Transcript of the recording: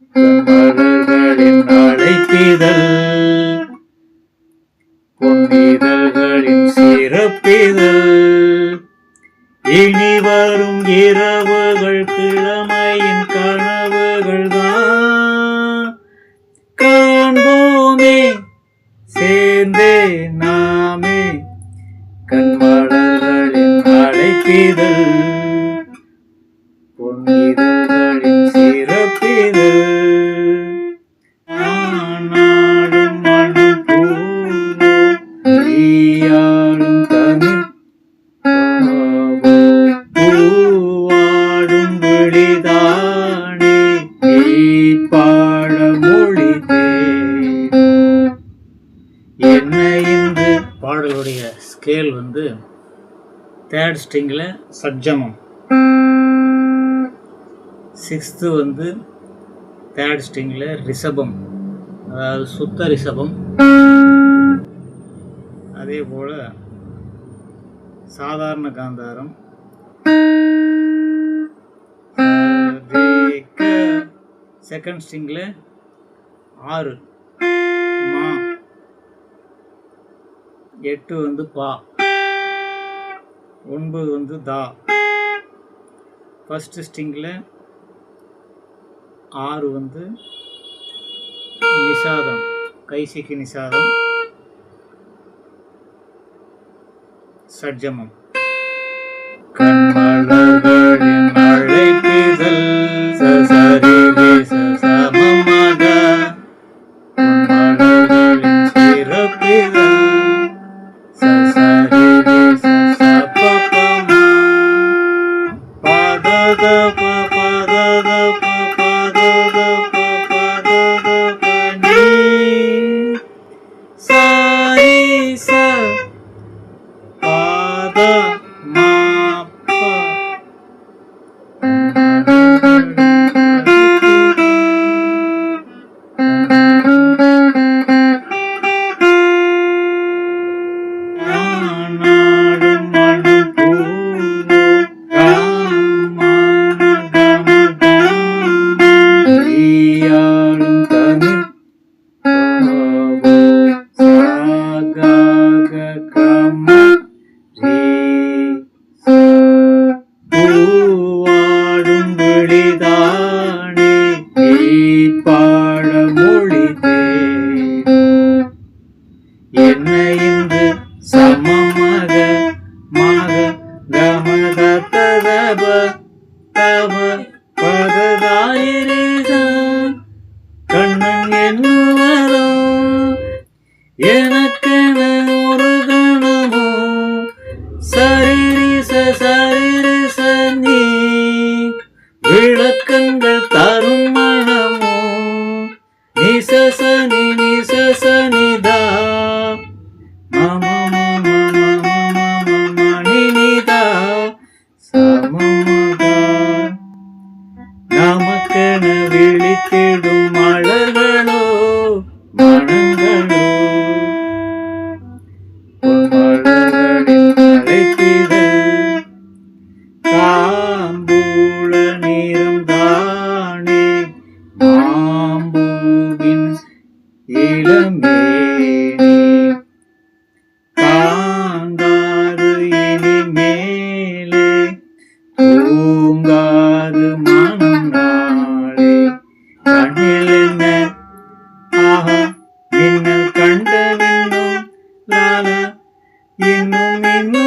மலர்களின் அழைப்பிதழ். பொன்னிதழ்களின் சிறப்பிதழ். இனி வரும் இரவுகள் கிழமையின் கனவுகள் தான் காண்போமே சேர்ந்தே நாமே. கண்மலர்களின் அழைப்பிதழ். நாடும் மனம் பூவோ ஈயாளும் தமிழ் பூவாடும் விழிதானே பாட மொழி என்ன இந்த பாடலுடைய ஸ்கேல் வந்து தேர்ட் ஸ்ட்ரிங்கில் சஜ்ஜமம் சிக்ஸ்த்து வந்து தேர்ட் ஸ்ட்ரிங்கில் ரிஷபம். அதாவது சுத்த ரிஷபம். அதே போல் சாதாரண காந்தாரம். செகண்ட் ஸ்ட்ரிங்கில் ஆறு மா. எட்டு வந்து பா. ஒன்பது வந்து தா. ஃபஸ்ட்டு ஸ்ட்ரிங்கில் ஆறு வந்து நிஷாதம். கைசிக்கு நிஷாதம். சட்ஜமம். கண்மலர்களின் அழைப்பிதழ் சசரிலே சசமமக பொன்மலர்களின் சிறப்பிதழ் சசரிலே சசபபமா பததப பததப என்ன இன்று சமமாக மாக கமத ததப தவ பததாயிரேதான் கண்ணன் என்னவரோ? எனக்கென ஒரு கணமோ தாம்பூல நிறம் தானே. மாம்பூவின் இளமேனி தாங்காது இனி மேலே. தூங்காது மனம் நாளே. கண்ணில் என்ன? ஆஹா மின்னல் கண்ட விண்ணும் லாலா இன்னும் இன்னுவதோ